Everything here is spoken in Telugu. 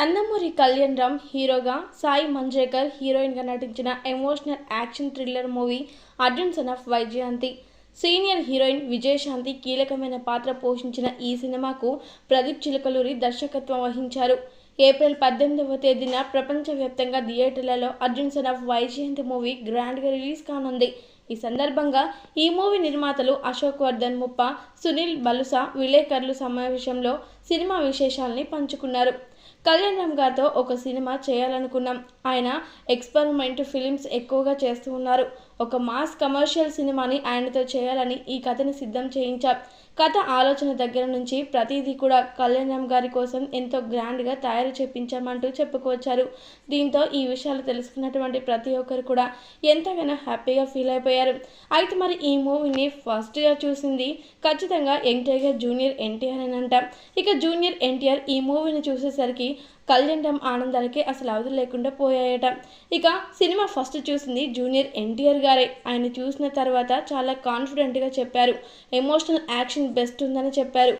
నందమూరి కళ్యాణ్ రామ్ హీరోగా సాయి మంజేకర్ హీరోయిన్గా నటించిన emotional action thriller movie Arjun son of Vyjayanthi. Senior heroine Vijayashanti కీలకమైన పాత్ర పోషించిన ఈ సినిమాకు ప్రదీప్ చిలకలూరి దర్శకత్వం వహించారు. ఏప్రిల్ పద్దెనిమిదవ తేదీన ప్రపంచవ్యాప్తంగా థియేటర్లలో Arjun son of Vyjayanthi movie గ్రాండ్గా రిలీజ్ కానుంది. ఈ సందర్భంగా ఈ మూవీ నిర్మాతలు అశోక్ వర్ధన్ ముప్ప సునీల్ బలుసా విలేకరులు సమావేశంలో సినిమా విశేషాలని పంచుకున్నారు. కళ్యాణ్ రామ్ గారితో ఒక సినిమా చేయాలనుకున్నాం. ఆయన ఎక్స్పెరిమెంట్ ఫిలిమ్స్ ఎక్కువగా చేస్తూ ఉన్నారు. ఒక మాస్ కమర్షియల్ సినిమాని ఆయనతో చేయాలని ఈ కథని సిద్ధం చేయించాం. కథ ఆలోచన దగ్గర నుంచి ప్రతిదీ కూడా కళ్యాణ్ రామ్ గారి కోసం ఎంతో గ్రాండ్గా తయారు చేపించామంటూ చెప్పుకొచ్చారు దీంతో ఈ విషయాలు తెలుసుకున్నటువంటి ప్రతి ఒక్కరు కూడా ఎంతగానో హ్యాపీగా ఫీల్ అయిపోయారు. అయితే మరి ఈ మూవీని ఫస్ట్గా చూసింది ఖచ్చితంగా యంగ్ టైగర్ జూనియర్ ఎన్టీఆర్ అని అంట. ఇక జూనియర్ ఎన్టీఆర్ ఈ మూవీని చూసేసరికి కళ్యాణ్ ఆనందాలకే అసలు అవధులు లేకుండా పోయాయట. ఇక సినిమా ఫస్ట్ చూసింది జూనియర్ ఎన్టీఆర్ గారే. ఆయన చూసిన తర్వాత చాలా కాన్ఫిడెంట్గా చెప్పారు. ఎమోషనల్ యాక్షన్ బెస్ట్ ఉందని చెప్పారు.